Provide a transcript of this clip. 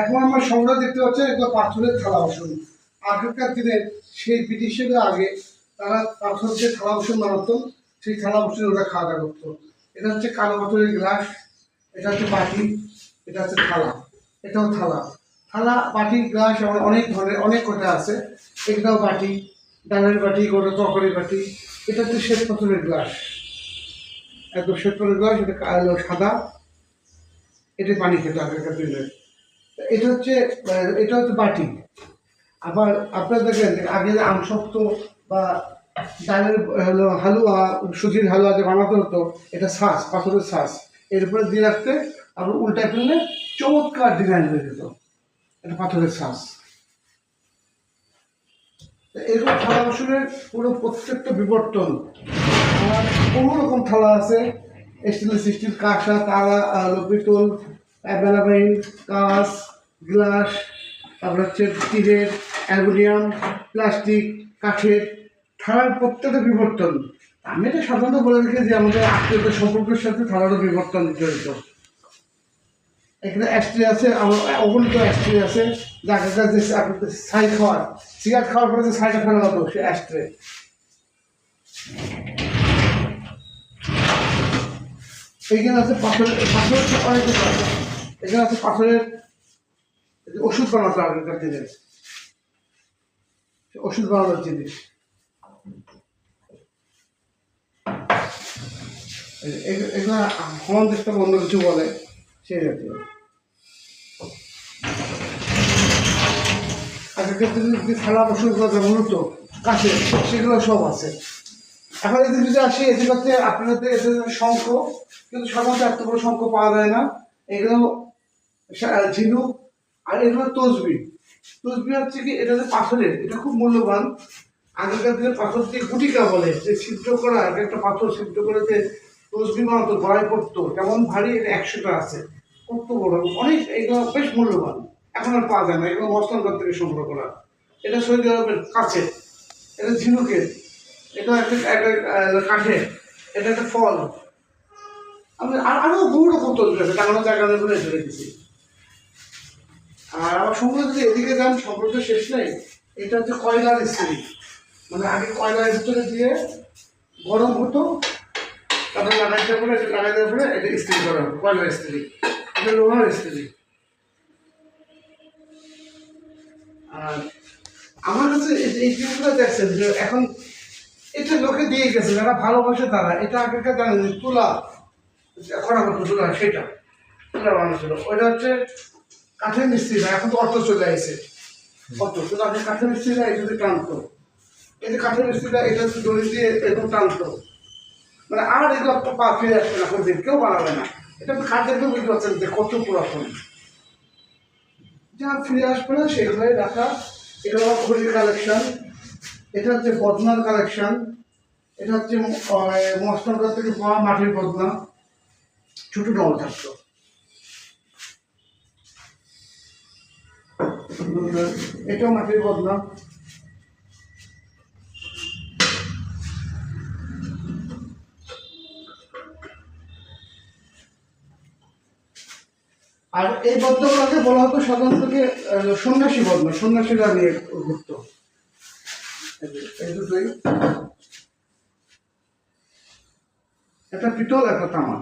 এখন আমার সংগ্রহ দেখতে পাচ্ছে এগুলো পাথরের থালা বাসন। আগেকার দিনে সেই ব্রিটিশের আগে তারা পাথর যে থালা বাসন বানাতো, সেই থালা বাসনে ওরা খাওয়া দাওয়া করতো। এটা হচ্ছে কালো পাথরের গ্লাস, এটা হচ্ছে বাটি, এটা হচ্ছে থালা, এটাও থালা। থালা, বাটি, গ্লাস আমার অনেক ধরনের, অনেক কটা আছে। এটাও বাটি, ডালের বাটি কোনো তরকারির বাটি। এটা হচ্ছে শ্বেত পাথরের গ্লাস। একদম শ্বেত পাথরের গ্লাস, এটা সাদা। এটা পানি খেতে আগেকার দিনে। এটা হচ্ছে এটা হচ্ছে বাটি আবার আপনারা দেখেন, আগে যে আমসত্ব বা ডালের হলো হালুয়া, সুজির হালুয়া যে বানাতে হতো, এটা শ্বাস পাথরের শ্বাস এর উপরে দিয়ে রাখতে আবার উল্টায় ফেললে চমৎকার ডিজাইন হয়ে যেত। এটা পাথরের শ্বাস এরকম থালা বাসনের পুরো প্রত্যেকটা বিবর্তন কোনো রকম থালা আছে স্টেনলেস স্টিল কাঁসা, তারা আলো পিতল অ্যাভেলাবেল কাঁচ, গ্লাস, তারপর হচ্ছে স্টিলের অ্যালুমিনিয়াম, প্লাস্টিক, কাঠের থালার প্রত্যেকটা বিবর্তন। আমি এটা সাধারণত বলে রেখে যে আমাদের আত্মীয়তার সম্পর্কের সাথে থালারও বিবর্তন জড়িত। এখানে অ্যাস্ট্রি আছে অগণিত অ্যাস্ট্রি আছে, যাকে আপনাদের ছাই খাওয়ার, সিগারেট খাওয়ার পরে যে ছাইটা ফেলা হতো, সে অ্যাস্ট্রে। এইখানে আছে পাথরের তো অনেক আছে। এখানে আছে পাথরের ওষুধ বানাতো আগেকার দিনে ওষুধ বানানোর জিনিস এগুলো হমান দেশটা অন্য কিছু বলে, সেই জাতীয় আগেকার দিনে যে যেমন হতো কাছে সেগুলো সব আছে। এখন এদের যদি আসি, এদের হচ্ছে আপনাদের এদের শঙ্খ কিন্তু সাধারণত এত বড় শঙ্খ পাওয়া যায় না। এগুলো ঝিনুক আর এগুলো তসবি। তসবি হচ্ছে কি, এটা হচ্ছে পাথরের, এটা খুব মূল্যবান। আগেকার দিনে পাথর দিয়ে গুটিকা বলে, যে ছিদ্র করা এক একটা পাথর ছিদ্র করে যে তসবি বানাতো গড়াই পড়তো, কেমন ভারী, এটা একশোটা আছে। কত বড়, অনেক, এগুলো বেশ মূল্যবান। এখন আর পাওয়া যায় না, এগুলো মসলানগর থেকে সংগ্রহ করা। এটা সৌদি আরবের কাছে, এটা ঝিনুকের, এটা একটা একটা কাঠের, এটা একটা ফল। আমি, আর আরও বহু রকম তৈরি আছে, টাঙানো জায়গা নেই বলে রেখে দিচ্ছি আর আমার সঙ্গে যদি এদিকে যান, সম্পর্ক শেষ নেই। এটা হচ্ছে কয়লার স্ত্রী মানে আগে কয়লার ভিতরে দিয়ে গরম হতো, তারপরে লাগাইতে পরে এটা লাগাই দেওয়ার পরে এটা স্ত্রী করা হতো কয়লার স্ত্রী এটা লোহার স্ত্রী আর আমার কাছে এই- জিনিসগুলো দেখছেন যে এখন এটা লোকে দিয়ে গেছে, যারা ভালোবাসে তারা। এটা আগেকার জানেন তুলা করা হতো তুলা, সেটা। তুলা বানানো ছিল। ওইটা হচ্ছে কাঠের মিস্ত্রিরা এখন তো অর্থ চলে আসে অর্থ কিন্তু আপনি কাঠের মিস্ত্রিরা এই যদি টানতো এই যে কাঠের মিস্ত্রিরা এটা দড়ি দিয়ে এরকম টানতো মানে আর এগুলো একটা পা ফিরে আসবে না কোনদিন, কেউ বানাবে না। এটা আপনি কাঠ দেখলে বুঝতে পারছেন যে কত পুরাতন। যা ফিরে আসবে না সেগুলোই রাখা এটা হলো ঘড়ির কালেকশন এটা হচ্ছে বদনার কালেকশন এটা হচ্ছে মস্তনগর থেকে পাওয়া মাটির বদনা। ছোট ডল থাকতো। এটাও মাটির বদনা আর এই বদ্ধগুলোকে বলা হতো সাধারণত সন্ন্যাসী বদ্ধ সন্ন্যাসীরা নিয়ে ঘুরত। একটা পিতল একটা তামা